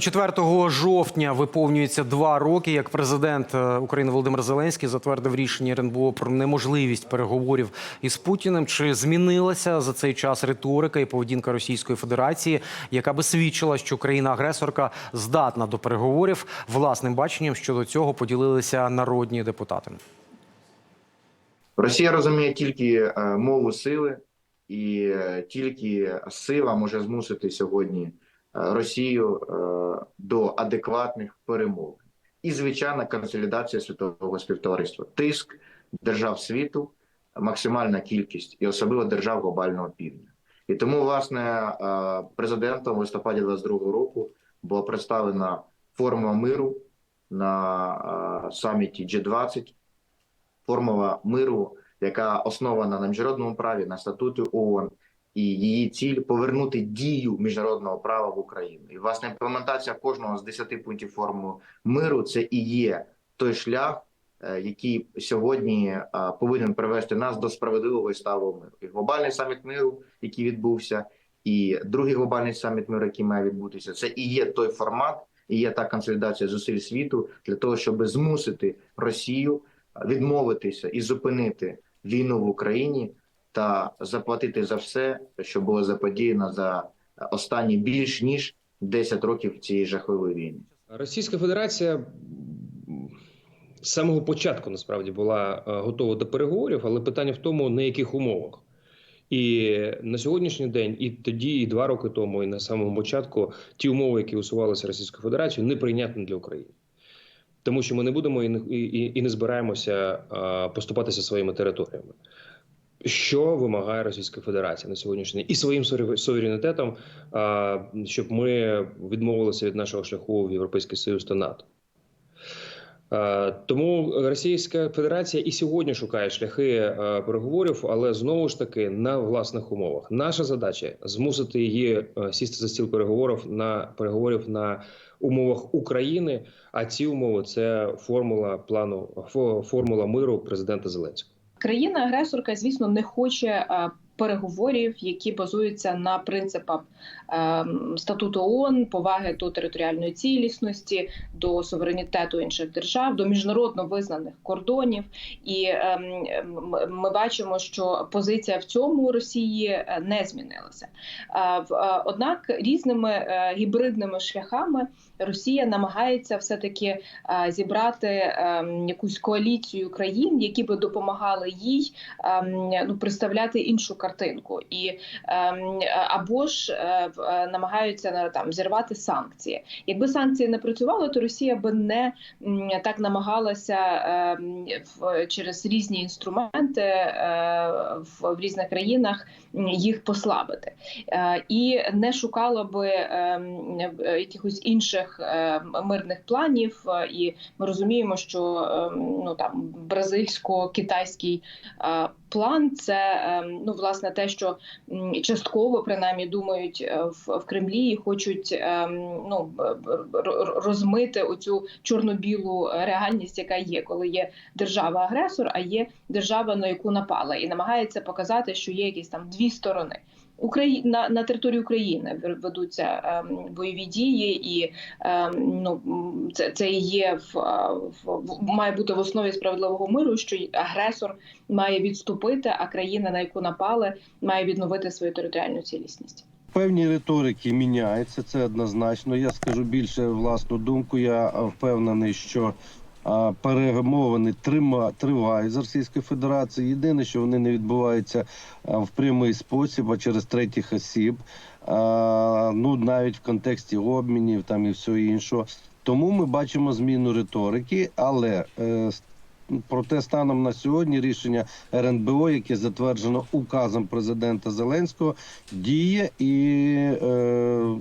4 жовтня виповнюється два роки, як президент е, України Володимир Зеленський затвердив рішення РНБО про неможливість переговорів із Путіним. Чи змінилася за цей час риторика і поведінка Російської Федерації, яка би свідчила, що країна-агресорка здатна до переговорів? Власним баченням щодо цього поділилися народні депутати. Росія розуміє тільки е, мову сили, і е, тільки сила може змусити сьогодні Росію е, до адекватних перемов. І звичайна консолідація світового співтовариства, тиск держав світу, максимальна кількість і особливо держав глобального півдня. І тому, власне, е, президентом в листопаді 22 року була представлена формула миру на е, саміті G20, формула миру, яка основана на міжнародному праві, на статуті ООН, і її ціль повернути дію міжнародного права в Україну. І власне імплементація кожного з 10 пунктів формули миру це і є той шлях, е, який сьогодні е, повинен привести нас до справедливого і сталого миру. І глобальний саміт миру, який відбувся, і другий глобальний саміт миру, який має відбутися, це і є той формат, і є та консолідація зусиль світу для того, щоб змусити Росію відмовитися і зупинити війну в Україні та заплатити за все, що було заподіяно за останні більш ніж 10 років цієї жахливої війни. Російська Федерація з самого початку насправді була е, готова до переговорів, але питання в тому, на яких умовах. І на сьогоднішній день, і тоді, і два роки тому, і на самому початку ті умови, які усувалися Російською Федерацією, неприйнятні для України. Тому що ми не будемо і не, і, і не збираємося а, поступатися своїми територіями. Що вимагає Російська Федерація на сьогоднішній день і своїм суверенітетом, щоб ми відмовилися від нашого шляху в Європейський Союз та НАТО. Тому Російська Федерація і сьогодні шукає шляхи переговорів, але знову ж таки на власних умовах. Наша задача змусити її сісти за стіл переговорів на переговорів на умовах України. А ці умови це формула плану формула миру президента Зеленського. Країна-агресорка, звісно, не хоче е, переговорів, які базуються на принципах е, статуту ООН, поваги до територіальної цілісності, до суверенітету інших держав, до міжнародно визнаних кордонів. І е, ми бачимо, що позиція в цьому Росії е, не змінилася. Е, е, Однак різними гібридними шляхами Росія намагається все таки зібрати якусь коаліцію країн, які би допомагали їй ем, ну, представляти іншу картинку, і ем, або ж е, е, намагаються на- там зірвати санкції. Якби санкції не працювали, то Росія би не так намагалася ем, через різні інструменти е, в, різних країнах їх послабити. І не шукала би ем, якихось інших мирних планів. І ми розуміємо, що ну там бразильсько-китайський план це ну власне те, що частково принаймні думають е, в, в Кремлі і хочуть ем, ну розмити оцю чорно-білу реальність, яка є, коли є держава-агресор, а є держава, на яку напала, і намагається показати, що є якісь там дві сторони. Украї... на, на території України ведуться ем, бойові дії, і ем, ну це, це є в, в, в має бути в основі справедливого миру, що агресор має відступити, а країна, на яку напали, має відновити свою територіальну цілісність. Певні риторики міняються, це однозначно. Я скажу більше власну думку. Я впевнений, що перемовини трима, тривають з Російською Федерацією. Єдине, що вони не відбуваються в прямий спосіб, а через третіх осіб. А, ну навіть в контексті обмінів там і всього іншого. Тому ми бачимо зміну риторики, але е, проте станом на сьогодні рішення РНБО, яке затверджено указом президента Зеленського, діє і е,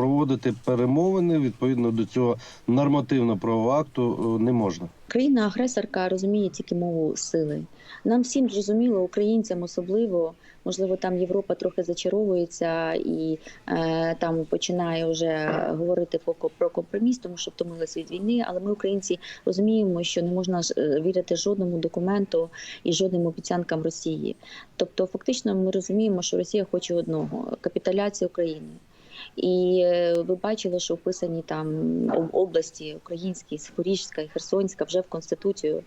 проводити перемовини відповідно до цього нормативно-правового акту е, не можна. Країна-агресорка розуміє тільки мову сили. Нам всім зрозуміло, українцям особливо, можливо, там Європа трохи зачаровується і е, там починає вже говорити про, про компроміс, тому що втомилися від війни. Але ми, українці, розуміємо, що не можна е, вірити жодному документу і жодним обіцянкам Росії. Тобто, фактично, ми розуміємо, що Росія хоче одного капітуляції України. І е, ви бачили, що вписані там області українські, Запорізька і Херсонська вже в конституцію,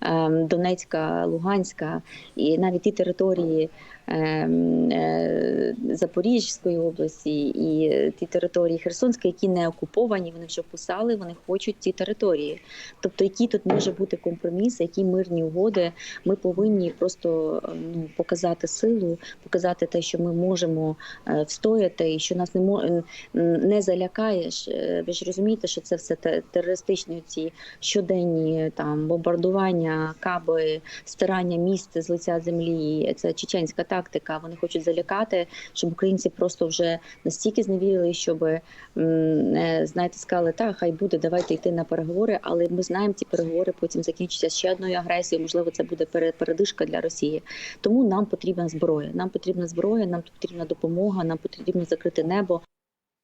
ем, Донецька, Луганська, і навіть ті території ем, е, Запорізької області і ті території Херсонської, які не окуповані, вони вже вписали, вони хочуть ці території. Тобто, який тут може бути компроміс, які мирні угоди, ми повинні просто е, ну, показати силу, показати те, що ми можемо е, встояти, і що нас не мо- м, не залякаєш. Е, Ви ж розумієте, що це все те- терористичні ці щоденні там бомбардування, каби, стирання міст з лиця землі. Це чеченська тактика. Вони хочуть залякати, щоб українці просто вже настільки зневірили, щоб е, знаєте, сказали, так, хай буде, давайте йти на переговори. Але ми знаємо, ці переговори потім закінчаться ще одною агресією. Можливо, це буде пере- передишка для Росії. Тому нам потрібна зброя. Нам потрібна зброя, нам потрібна допомога, нам потрібно закрити небо.